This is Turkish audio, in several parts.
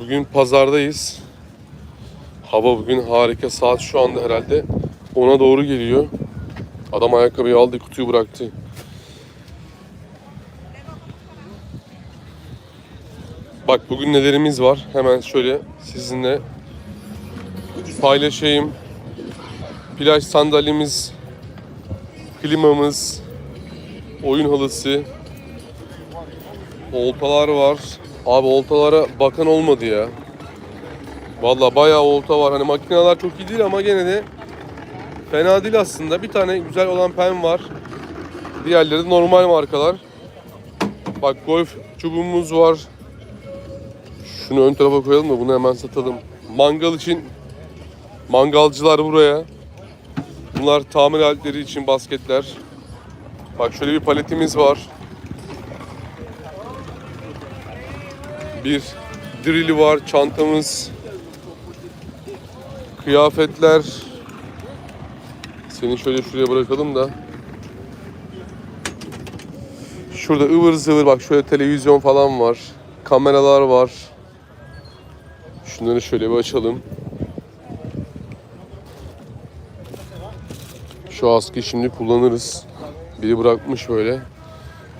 Bugün pazardayız. Hava bugün harika. Saat şu anda herhalde 10'a doğru geliyor. Adam ayakkabıyı aldı, kutuyu bıraktı. Bak bugün nelerimiz var. Hemen şöyle sizinle paylaşayım. Plaj sandalyemiz, klimamız, oyun halısı, oltalar var. Abi oltalara bakan olmadı ya. Vallahi bayağı olta var. Hani makineler çok iyi değil ama gene de fena değil aslında. Bir tane güzel olan pen var. Diğerleri normal markalar. Bak golf çubuğumuz var. Şunu ön tarafa koyalım da bunu hemen satalım. Mangal için mangalcılar buraya. Bunlar tamir aletleri için basketler. Bak şöyle bir paletimiz var. Bir drili var, çantamız. Kıyafetler. Seni şöyle şuraya bırakalım da. Şurada ıvır zıvır bak şöyle televizyon falan var. Kameralar var. Şunları şöyle bir açalım. Şu askıyı şimdi kullanırız. Biri bırakmış böyle.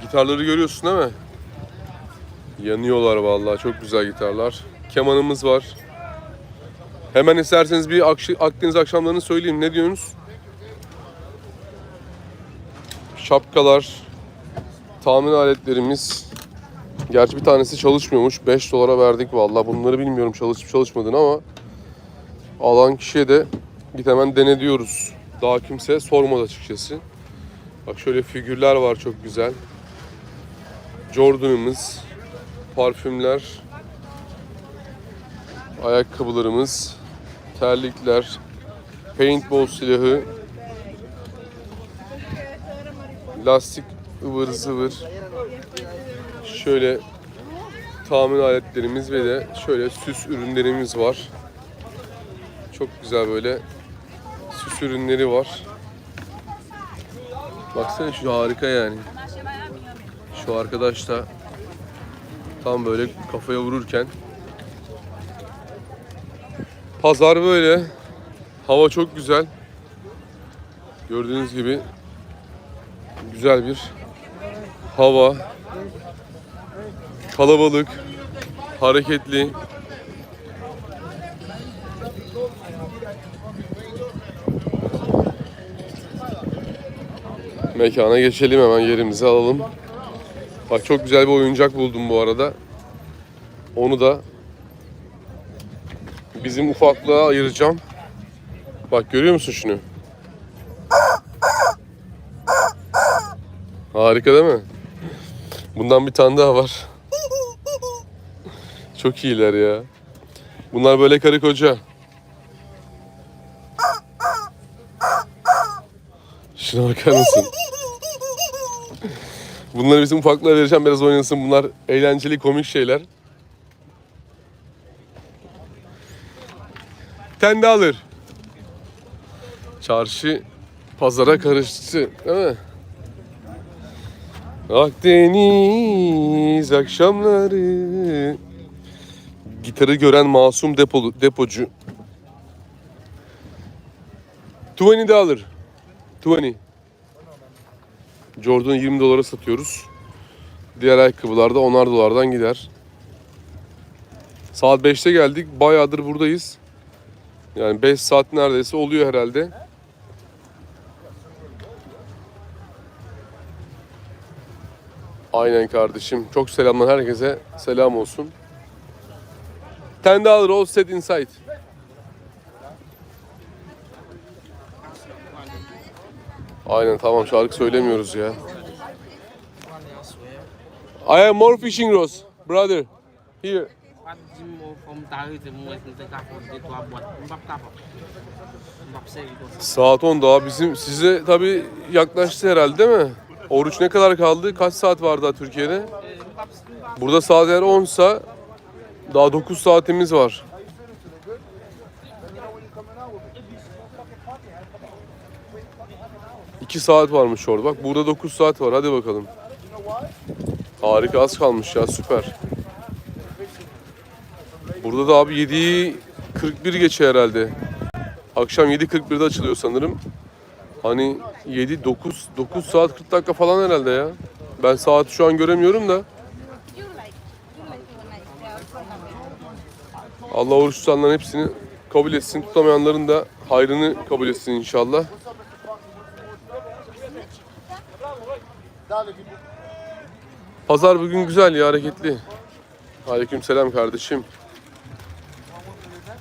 Gitarları görüyorsun değil mi? Yanıyorlar vallahi çok güzel gitarlar. Kemanımız var. Hemen isterseniz bir Akdeniz akşamlarını söyleyeyim. Ne diyorsunuz? Şapkalar, tahmin aletlerimiz. Gerçi bir tanesi çalışmıyormuş. 5 dolara verdik vallahi. Bunları bilmiyorum çalışıp çalışmadığını ama alan kişiye de git hemen dene diyoruz. Daha kimse sormadı açıkçası. Bak şöyle figürler var çok güzel. Jordan'ımız, parfümler, ayakkabılarımız, terlikler, paintball silahı, lastik ıvır zıvır, şöyle tamir aletlerimiz ve de şöyle süs ürünlerimiz var. Çok güzel böyle süs ürünleri var. Baksana şu harika yani. Şu arkadaş da tam böyle kafaya vururken. Pazar böyle. Hava çok güzel. Gördüğünüz gibi güzel bir hava. Kalabalık, hareketli. Mekana geçelim hemen yerimizi alalım. Bak çok güzel bir oyuncak buldum bu arada. Onu da bizim ufaklığa ayıracağım. Bak görüyor musun şunu? Harika değil mi? Bundan bir tane daha var. Çok iyiler ya. Bunlar böyle karı koca. Şuna bakar mısın? Bunları bizim ufaklığa vereceğim biraz oynasın. Bunlar eğlenceli komik şeyler. Ten de alır. Çarşı pazara karıştı değil mi? Akdeniz akşamları Gitarı gören masum depolu, depocu 20 dollar 20 Jordan 20 dolara satıyoruz. Diğer ayakkabılar da 10'ar dolardan gider. Saat 5'te geldik. Bayağıdır buradayız. Yani 5 saat neredeyse oluyor herhalde. Aynen kardeşim. Çok selamlar herkese. Selam olsun. 10 dollar all set inside. Aynen tamam şarkı söylemiyoruz ya. I am more fishing rods, brother. Here. Saat 10 daha bizim size tabi yaklaştı herhalde değil mi? Oruç ne kadar kaldı? Kaç saat var daha Türkiye'de? Burada saat eğer 10 daha 9 saatimiz var. İki saat varmış orada. Bak burada 9 saat var. Hadi bakalım. Harika az kalmış ya süper. Burada da abi 7'yi 41 geçe herhalde. Akşam 7.41'de açılıyor sanırım. Hani 7 9 9 saat 40 dakika falan herhalde ya. Ben saati şu an göremiyorum da. Allah oruç tutanların hepsini kabul etsin. Tutamayanların da hayrını kabul etsin inşallah. Pazar bugün güzel ya hareketli. Aleykümselam kardeşim.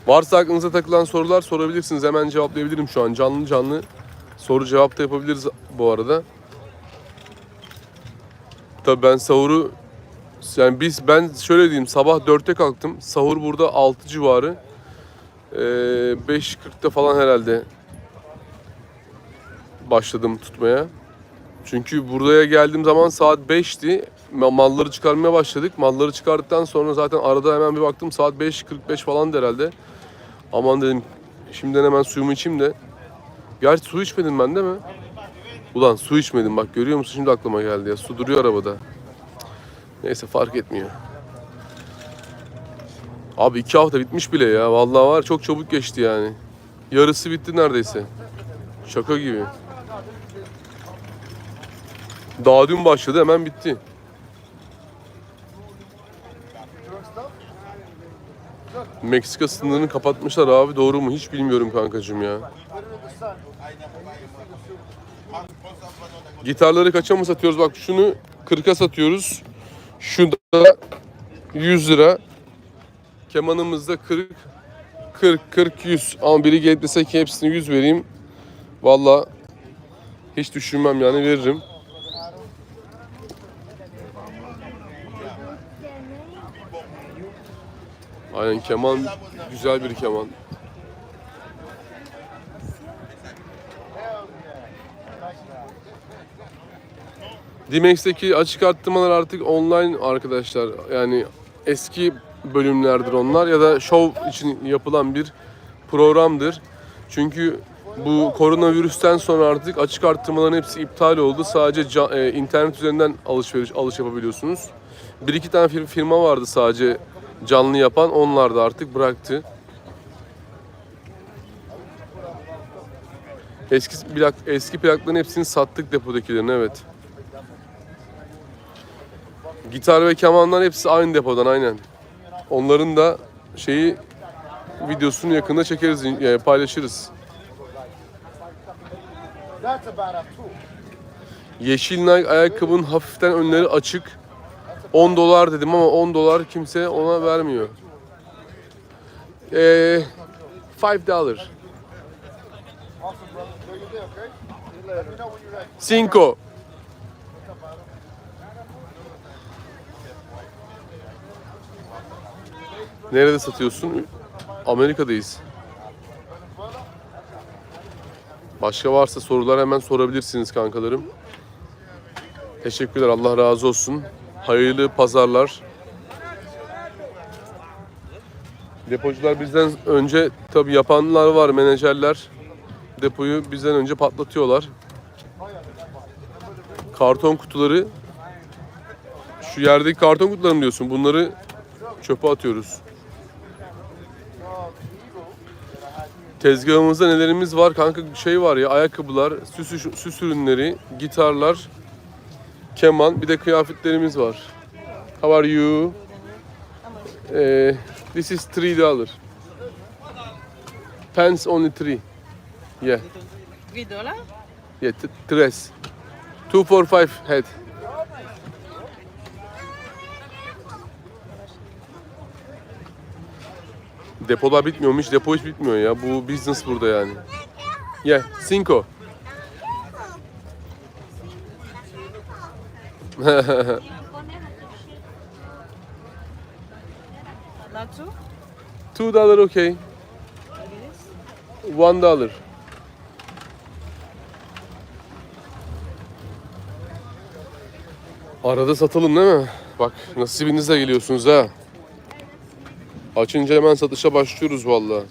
Varsa aklınıza takılan sorular sorabilirsiniz. Hemen cevaplayabilirim şu an. Canlı canlı soru cevap da yapabiliriz bu arada. Tabii ben sahuru yani biz ben şöyle diyeyim sabah 4'te kalktım. Sahur burada 6 civarı. Ee, 5.40'da falan herhalde başladım tutmaya. Çünkü buraya geldiğim zaman saat 5'ti. Ma- Malları çıkarmaya başladık. Malları çıkardıktan sonra zaten arada hemen bir baktım saat 5.45 falan herhalde. Aman dedim şimdiden hemen suyumu içeyim de. Gerçi su içmedim ben değil mi? Ulan su içmedim bak görüyor musun şimdi aklıma geldi ya. Su duruyor arabada. Neyse fark etmiyor. Abi iki hafta bitmiş bile ya. Vallahi var çok çabuk geçti yani. Yarısı bitti neredeyse. Şaka gibi. Daha dün başladı hemen bitti. Meksika sınırını kapatmışlar abi doğru mu hiç bilmiyorum kankacığım ya. Gitarları kaça mı satıyoruz? Bak şunu 40'a satıyoruz. Şu da 100 lira. Kemanımız da 40 40 40 100. Ama biri gelip dese hepsini 100 vereyim. Valla hiç düşünmem yani veririm. Aynen keman güzel bir keman. Dimex'teki açık arttırmalar artık online arkadaşlar. Yani eski bölümlerdir onlar ya da show için yapılan bir programdır. Çünkü bu koronavirüsten sonra artık açık arttırmaların hepsi iptal oldu. Sadece e, internet üzerinden alışveriş alış yapabiliyorsunuz. Bir iki tane fir- firma vardı sadece canlı yapan. Onlar da artık bıraktı. Eski plak, eski plakların hepsini sattık depodakilerin evet. Gitar ve kemanlar hepsi aynı depodan aynen. Onların da şeyi videosunu yakında çekeriz, yani paylaşırız. Yeşil Nike ayakkabının hafiften önleri açık. 10 dolar dedim ama 10 dolar kimse ona vermiyor. Ee, 5 dollar. Awesome, brother. Do your day, okay? Let me know when you're ready. Cinco. Nerede satıyorsun? Amerika'dayız. Başka varsa sorular hemen sorabilirsiniz kankalarım. Teşekkürler. Allah razı olsun. Hayırlı pazarlar. Depocular bizden önce tabi yapanlar var, menajerler. Depoyu bizden önce patlatıyorlar karton kutuları şu yerdeki karton kutuları mı diyorsun? Bunları çöpe atıyoruz. Tezgahımızda nelerimiz var? Kanka şey var ya ayakkabılar, süs, süs ürünleri, gitarlar, keman, bir de kıyafetlerimiz var. How are you? Eh, this is three dollar. Pants only three. Yeah, Three dollar? yeah, tres. Two for five head. Depolar bitmiyormuş. Depo hiç bitmiyor ya. Bu business burada yani. Yeah, cinco. Not two? Two dollar okay. One dollar. Arada satalım değil mi? Bak nasibinizle geliyorsunuz ha. Açınca hemen satışa başlıyoruz vallahi.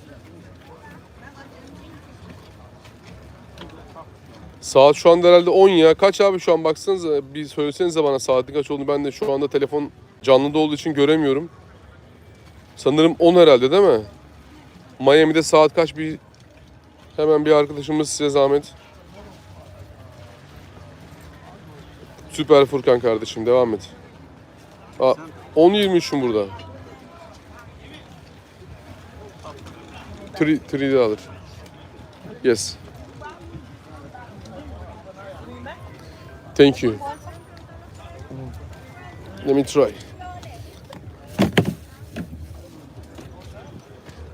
Saat şu anda herhalde 10 ya. Kaç abi şu an baksanıza bir söylesenize bana saatin kaç olduğunu ben de şu anda telefon canlıda olduğu için göremiyorum. Sanırım 10 herhalde değil mi? Miami'de saat kaç bir hemen bir arkadaşımız size zahmet. Süper Furkan kardeşim devam et. Aa, 10.23'üm burada. 3 3 dollar. Yes. Thank you. Let me try.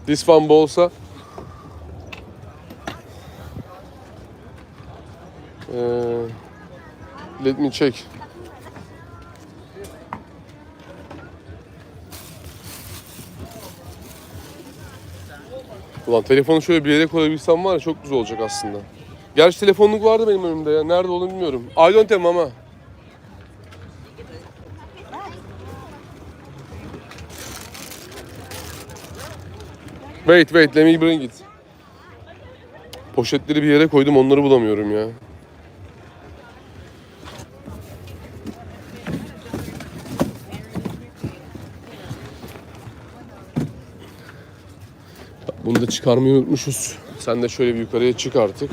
This one bolsa. Uh, let me check. Ulan telefonu şöyle bir yere koyabilsem var ya çok güzel olacak aslında. Gerçi telefonluk vardı benim önümde ya. Nerede olduğunu bilmiyorum. I don't have ama. Wait wait let me bring it. Poşetleri bir yere koydum onları bulamıyorum ya. Bunu da çıkarmayı unutmuşuz. Sen de şöyle bir yukarıya çık artık.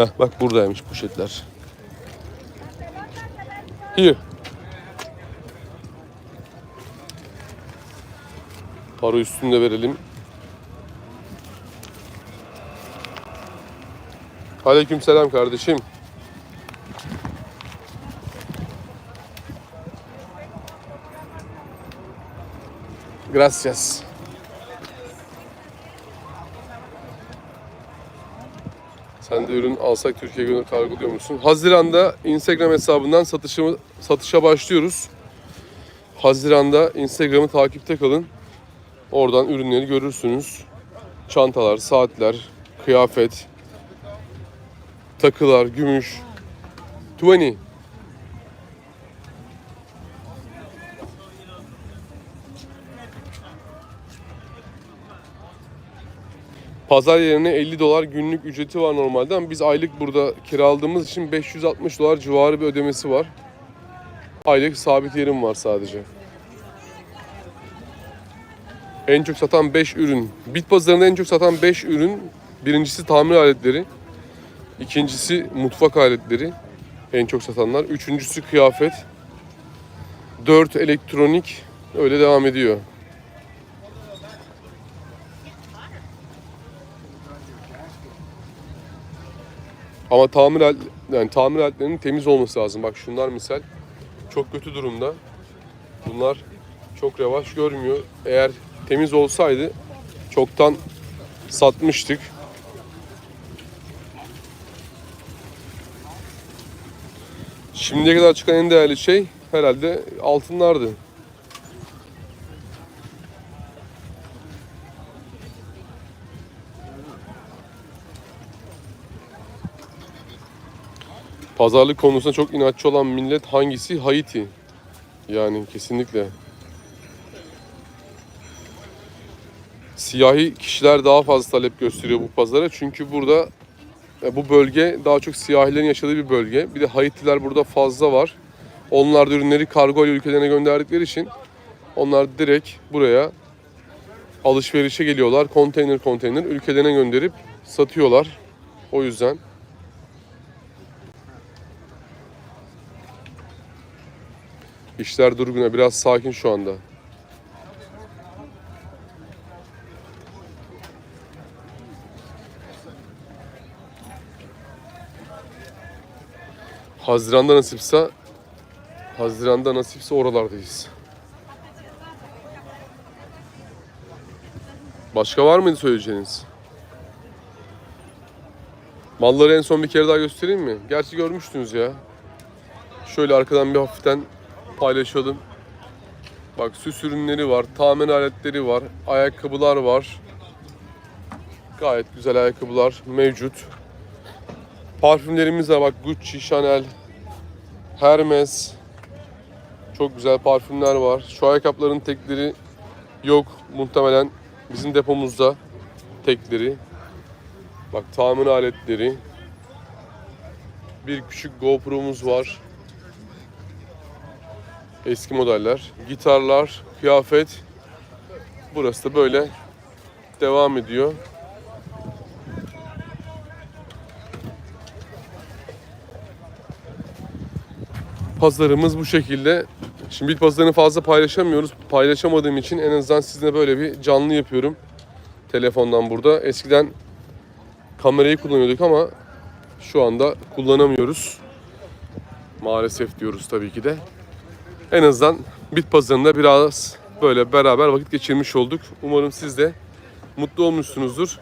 Heh bak buradaymış poşetler. Here. Para üstünde verelim. Aleyküm selam kardeşim. Gracias. De ürün alsak Türkiye gönül kargoluyor musun? Haziran'da Instagram hesabından satışımı, satışa başlıyoruz. Haziran'da Instagram'ı takipte kalın. Oradan ürünleri görürsünüz. Çantalar, saatler, kıyafet, takılar, gümüş. 20. Pazar yerine 50 dolar günlük ücreti var normalde ama biz aylık burada kiraladığımız için 560 dolar civarı bir ödemesi var. Aylık sabit yerim var sadece. En çok satan 5 ürün. Bit pazarında en çok satan 5 ürün. Birincisi tamir aletleri. ikincisi mutfak aletleri. En çok satanlar. Üçüncüsü kıyafet. 4 elektronik. Öyle devam ediyor. Ama tamir alet, yani tamir aletlerinin temiz olması lazım. Bak şunlar misal çok kötü durumda. Bunlar çok revaç görmüyor. Eğer temiz olsaydı çoktan satmıştık. Şimdiye kadar çıkan en değerli şey herhalde altınlardı. Pazarlık konusunda çok inatçı olan millet hangisi? Haiti. Yani kesinlikle. Siyahi kişiler daha fazla talep gösteriyor bu pazara. Çünkü burada e, bu bölge daha çok siyahilerin yaşadığı bir bölge. Bir de Haitiler burada fazla var. Onlar da ürünleri kargo ülkelerine gönderdikleri için onlar direkt buraya alışverişe geliyorlar. Konteyner konteyner ülkelerine gönderip satıyorlar. O yüzden İşler durgun, biraz sakin şu anda. Haziran'da nasipse Haziran'da nasipse oralardayız. Başka var mıydı söyleyeceğiniz? Malları en son bir kere daha göstereyim mi? Gerçi görmüştünüz ya. Şöyle arkadan bir hafiften paylaşalım. Bak süs ürünleri var, tamir aletleri var, ayakkabılar var. Gayet güzel ayakkabılar mevcut. Parfümlerimiz var bak Gucci, Chanel, Hermes. Çok güzel parfümler var. Şu ayakkabıların tekleri yok muhtemelen bizim depomuzda tekleri. Bak tamir aletleri. Bir küçük GoPro'muz var. Eski modeller. Gitarlar, kıyafet. Burası da böyle devam ediyor. Pazarımız bu şekilde. Şimdi bit pazarını fazla paylaşamıyoruz. Paylaşamadığım için en azından sizinle böyle bir canlı yapıyorum. Telefondan burada. Eskiden kamerayı kullanıyorduk ama şu anda kullanamıyoruz. Maalesef diyoruz tabii ki de. En azından bit pazarında biraz böyle beraber vakit geçirmiş olduk. Umarım siz de mutlu olmuşsunuzdur.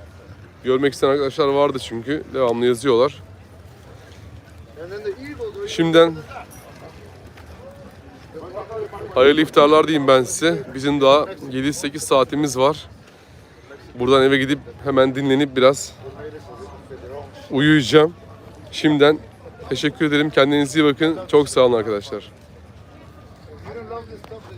Görmek isteyen arkadaşlar vardı çünkü. Devamlı yazıyorlar. Şimdiden hayırlı iftarlar diyeyim ben size. Bizim daha 7-8 saatimiz var. Buradan eve gidip hemen dinlenip biraz uyuyacağım. Şimdiden teşekkür ederim. Kendinize iyi bakın. Çok sağ olun arkadaşlar. You don't love this stuff.